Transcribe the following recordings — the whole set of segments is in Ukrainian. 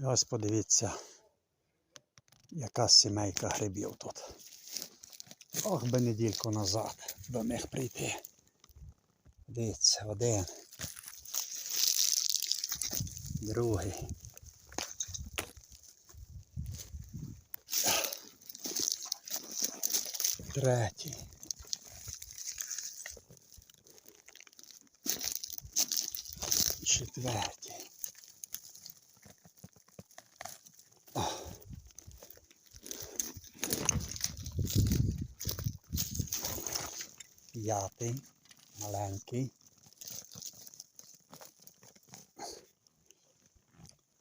І ось подивіться, яка сімейка грибів тут. Ох би недільку назад до них прийти. Дивіться, один. Другий. Третій. Четвертій. О. П'ятий, маленький.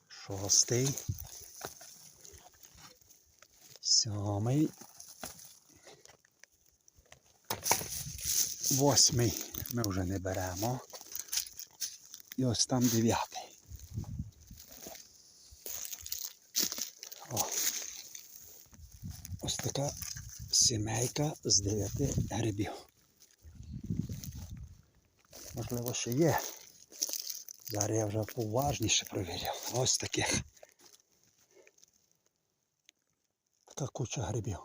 Шостий. Сьомий. Восьмий ми вже не беремо. І ось там дев'ятий. О. Ось така сімейка з дев'яти грибів. Можливо, ще є. Зараз я вже поважніше провіряв. Ось таких. Така куча грибів.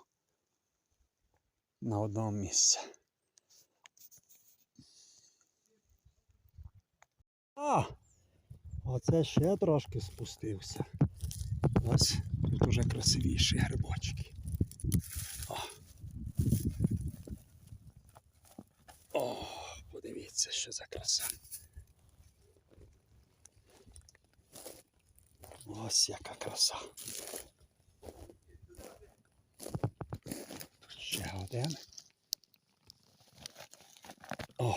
На одному місці. А! Оце ще трошки спустився. Ось тут уже красивіші грибочки. О. О, подивіться, що за краса. Ось яка краса. Тут ще один. О.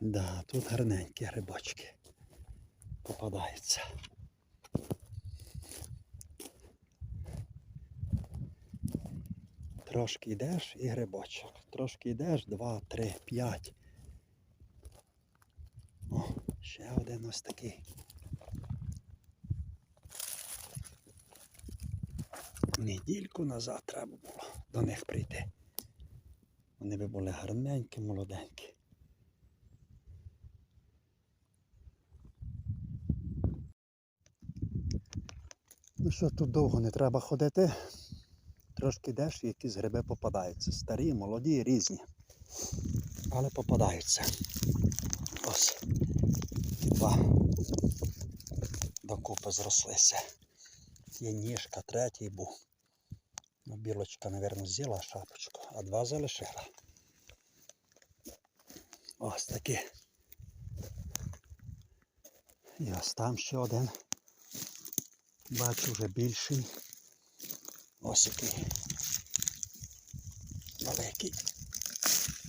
Да, тут гарненькі грибочки попадаються. Трошки йдеш і грибочок. Трошки йдеш, два, три, п'ять. О, ще один ось такий. Недільку назад треба було до них прийти. Вони би були гарненькі, молоденькі. Ну що, тут довго не треба ходити. Трошки йдеш і якісь гриби попадаються. Старі, молоді, різні. Але попадаються. Ось. Два докупи зрослися. Є ніжка, третій був. Ну, білочка, мабуть, з'їла шапочку, а два залишила. Ось такі. І ось там ще один. Бачу вже більший. Ось який. Великий.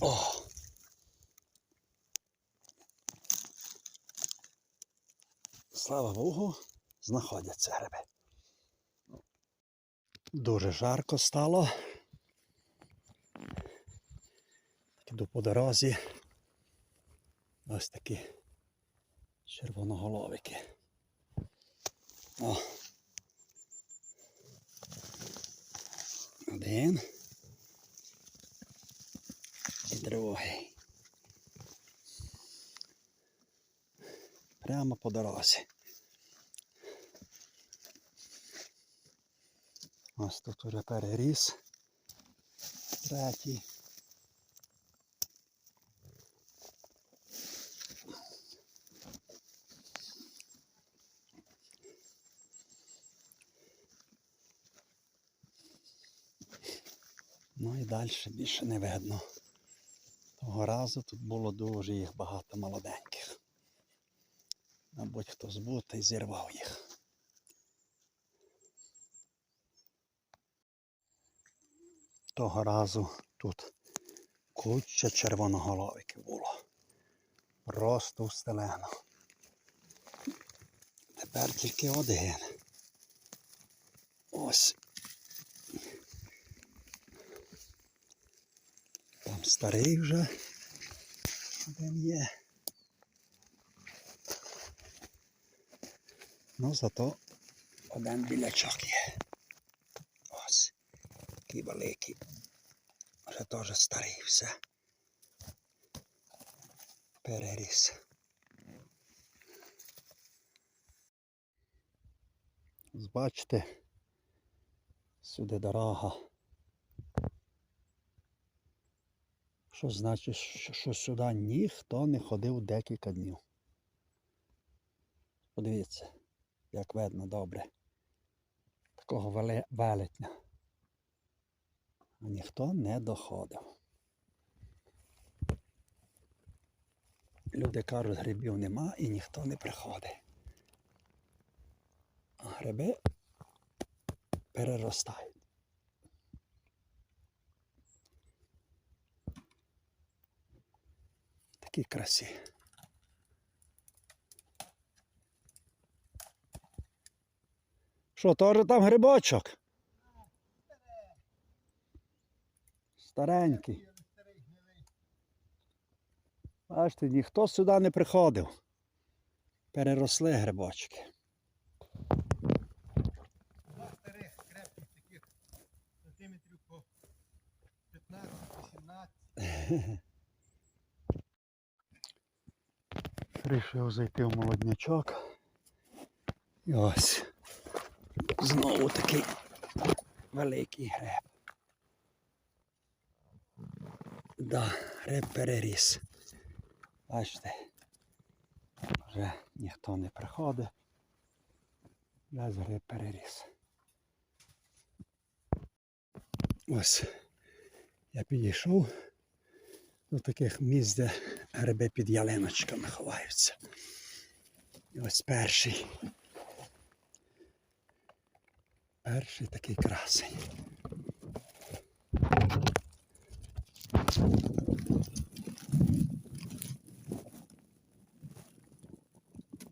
О! Слава Богу, знаходяться гриби. Дуже жарко стало. Іду по дорозі. Ось такі червоноголовики. О. Один. І другий. Прямо по дорозі. Ось тут уже переріс. Третій. Ну і далі більше не видно. Того разу тут було дуже їх багато молоденьких. Мабуть, хто збув та й зірвав їх. Того разу тут куча червоноголовиків було. Просто устелено. Тепер тільки один. Ось. Старий вже один є. Ну зато один білячок є. Ось. Такий великий. Вже теж старий все. переріс. Бачите, сюди дорога. Що значить, що, сюди ніхто не ходив декілька днів. Подивіться, як видно добре. Такого велетня. А ніхто не доходив. Люди кажуть, грибів нема і ніхто не приходить. А гриби переростають. Такі красі. Що, теж там грибочок? Старенький. Бачите, ніхто сюди не приходив. Переросли грибочки. Два старих крепких таких сантиметрів по 15-18. Рішив зайти в молоднячок. І ось знову такий великий гриб. Да, гриб переріс. Бачите, вже ніхто не приходить. Весь гриб переріс. Ось я підійшов до таких місць, де гриби під ялиночками ховаються. І ось перший. Перший такий красень.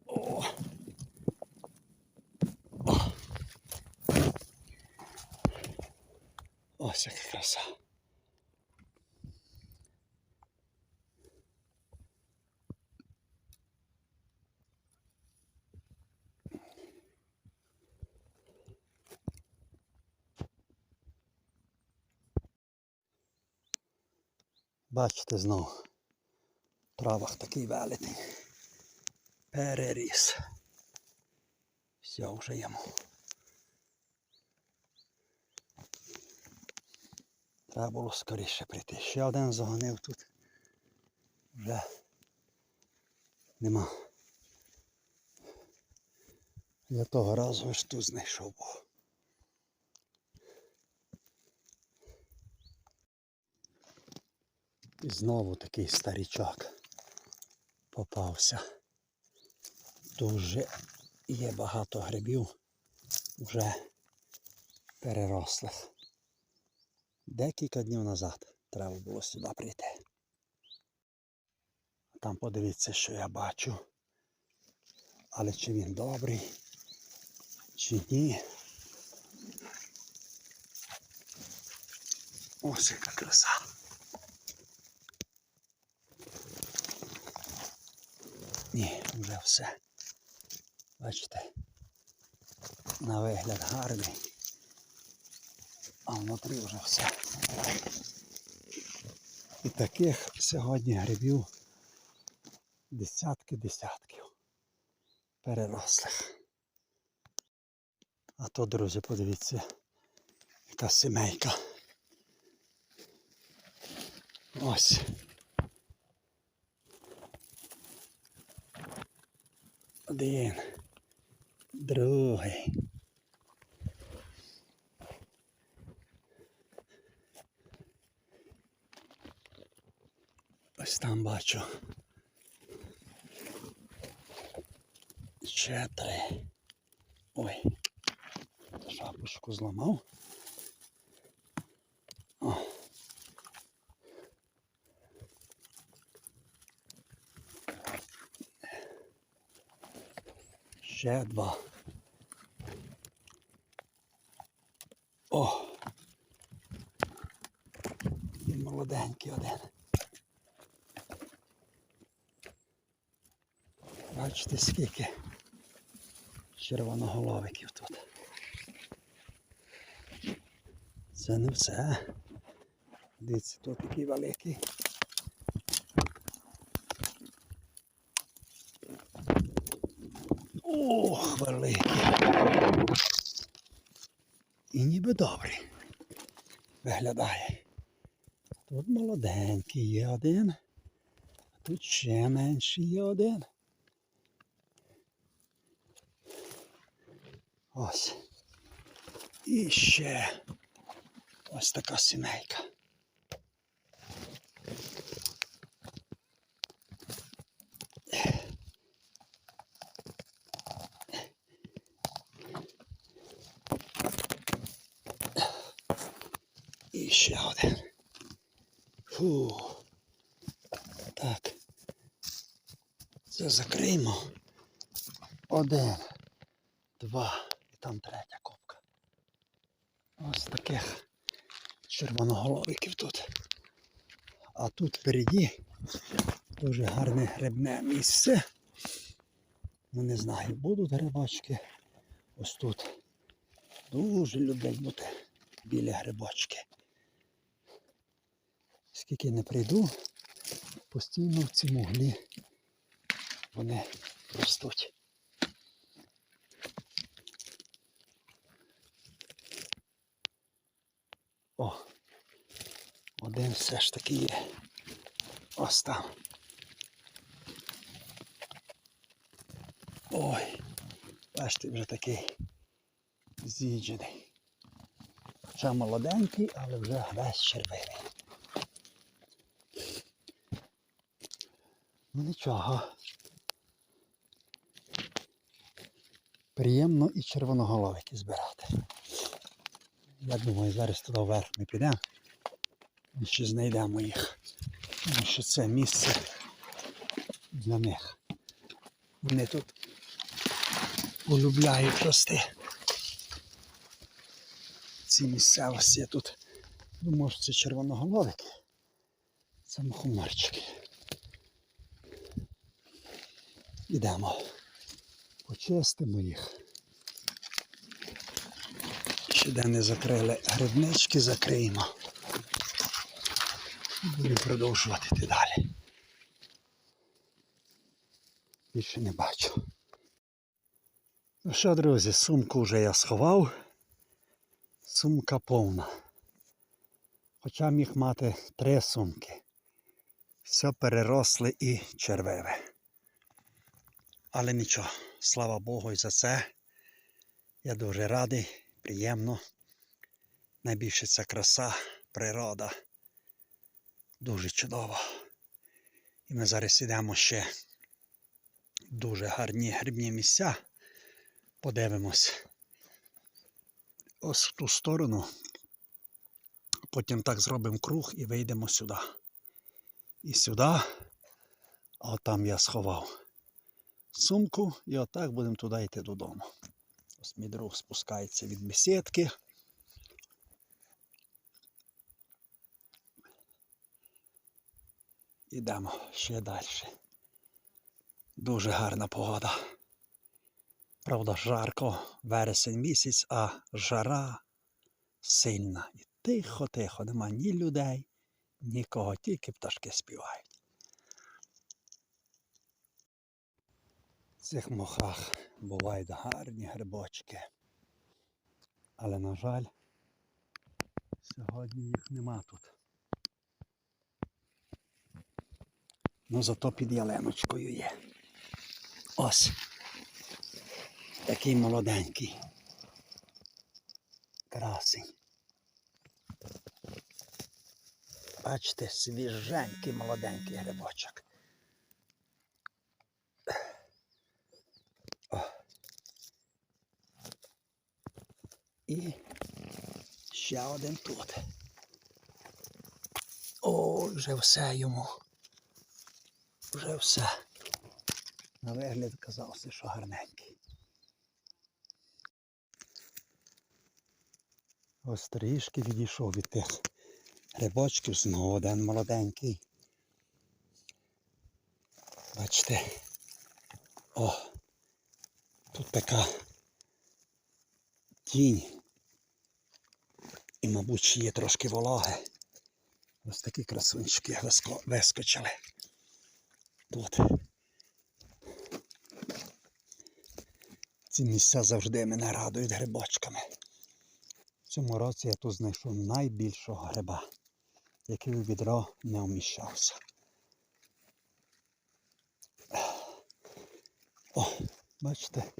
О! О! Ось яка краса. Бачите знову. В травах такий велетень. Переріс. Все вже йому. Треба було скоріше прийти. Ще один загонив тут. Вже нема. Я того разу аж тут знайшов І знову такий старічок попався. Дуже є багато грибів вже перерослих. Декілька днів назад треба було сюди прийти. Там подивіться, що я бачу. Але чи він добрий, чи ні. Ось яка краса. Ні, вже все. Бачите, на вигляд гарний, а внутрі вже все. І таких сьогодні грибів десятки десятків перерослих. А то, друзі, подивіться, яка сімейка. Ось. Один. Другий. Ось там бачу. Ще три. Ой. Шапочку зламав. Ще два. О! І молоденький один. Бачите, скільки червоноголовиків тут. Це не все. Дивіться, тут такий великий. Ох, великий. І ніби добрий. Виглядає. Тут молоденький є один. А тут ще менший є один. Ось. І ще ось така сімейка. І ще один. Фу. Так. Це закриємо. Один, два і там третя копка. Ось таких червоноголовиків тут. А тут впереді дуже гарне грибне місце. Ну не знаю, будуть грибочки. Ось тут. Дуже люблять бути біля грибочки. Скільки не прийду, постійно в цій муглі вони ростуть. О, один все ж таки є. Ось там. Ой, бачите, вже такий з'їджений. Хоча молоденький, але вже весь червивий. Ну нічого. Приємно і червоноголовики збирати. Я думаю, зараз туди вверх ми підемо і ще знайдемо їх. Тому що це місце для них. Вони тут полюбляють рости. Ці місцевості я тут думав, що це червоноголовики. Це мухоморчики. Ідемо. Почистимо їх. Ще де не закрили грибнички, закриємо. Будемо продовжувати йти далі. Більше не бачу. Ну що, друзі, сумку вже я сховав. Сумка повна. Хоча міг мати три сумки. Все переросли і червиве. Але нічого, слава Богу і за це. Я дуже радий, приємно. Найбільше ця краса, природа. Дуже чудово. І ми зараз йдемо ще в дуже гарні грибні місця. Подивимось ось в ту сторону. Потім так зробимо круг і вийдемо сюди. І сюди, а там я сховав сумку і отак будемо туди йти додому. Ось мій друг спускається від бесідки. Ідемо ще далі. Дуже гарна погода. Правда, жарко, вересень місяць, а жара сильна. І тихо-тихо, нема ні людей, нікого, тільки пташки співають. Цих мохах бувають гарні грибочки. Але, на жаль, сьогодні їх нема тут. Ну зато під ялиночкою є. Ось. Такий молоденький. Красень. Бачите, свіженький молоденький грибочок. І ще один тут. О, вже все йому. Вже все. На вигляд казався, що гарненький. Ось трішки відійшов від тих грибочків, знову один молоденький. Бачите. О, тут така тінь. І, мабуть, ще є трошки вологи. Ось такі красунчики вискочили. Тут. Ці місця завжди мене радують грибочками. В цьому році я тут знайшов найбільшого гриба, який у відро не вміщався. О, бачите,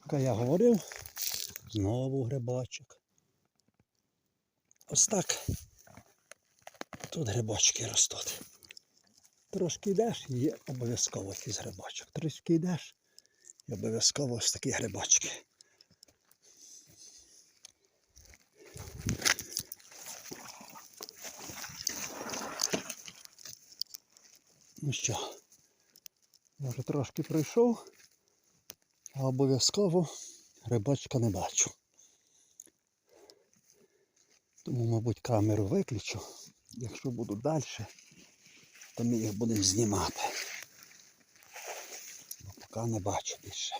поки я говорив, знову грибочок. Ось так. Тут грибочки ростуть. Трошки йдеш, і є обов'язково якийсь грибочок. Трошки йдеш, і обов'язково ось такі грибочки. Ну що, вже трошки пройшов, а обов'язково грибочка не бачу. Тому, мабуть, камеру виключу. Якщо буду далі, то ми їх будемо знімати. Бо поки не бачу більше.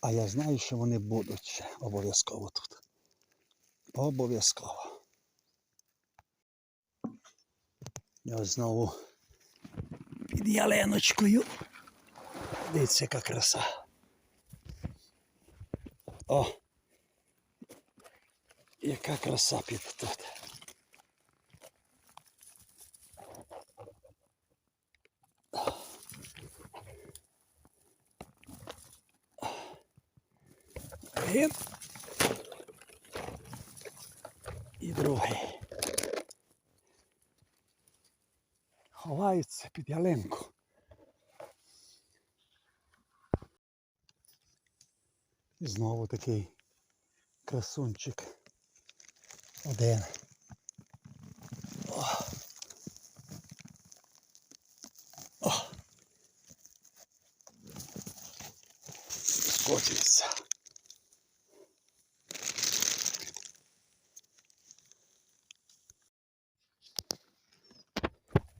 А я знаю, що вони будуть ще обов'язково тут. Обов'язково. Я знову під ялиночкою. Дивіться, яка краса. О! Яка краса під тут. Один. І другий. Ховаються під ялинку. Знову такий красунчик. Один.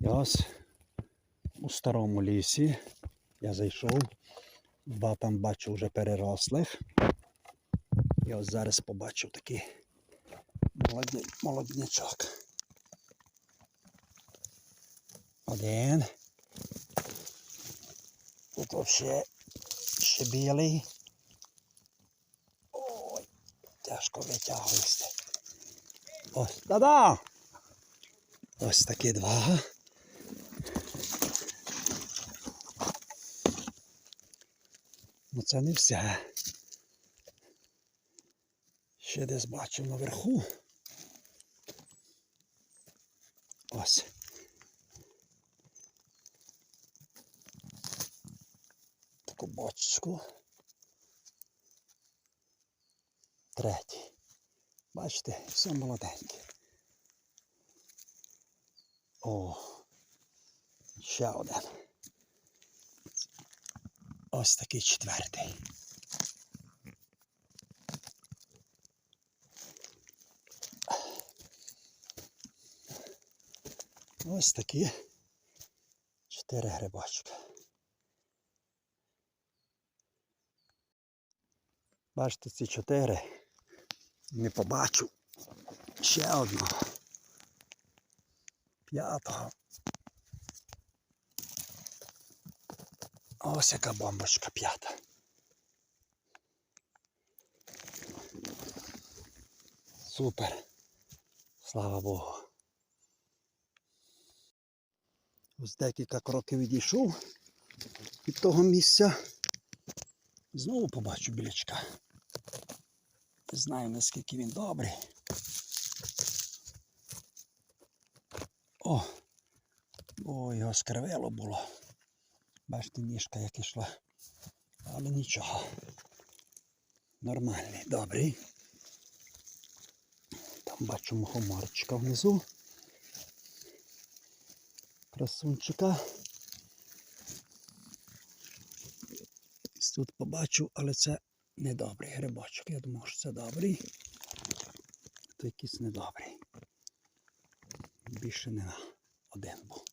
І ось у старому лісі я зайшов. Два там бачу вже перерослих. І ось зараз побачив такий молодня- молоднячок. Один. Тут вообще ще білий. Ой, тяжко витягуєшся. Ось, да-да! Ось такі два. Це не все. Ще десь бачив наверху. Ось. Таку бочку. Третій. Бачите, все молоденьке. О, ще один. Ось такий четвертий. Ось такі чотири грибочки. Бачите, ці чотири. Не побачу ще одного. П'ятого. Ось яка бомбочка п'ята. Супер. Слава Богу. Ось декілька кроків відійшов від того місця. Знову побачу білячка. Не знаю наскільки він добрий. О! О, його скривило було. Бачите, ніжка як ішла. Але нічого. Нормальний, добрий. Там бачу мухоморчика внизу. Красунчика. Тут побачу, але це недобрий грибочок. Я думав, що це добрий. То якийсь недобрий. Більше не на один був.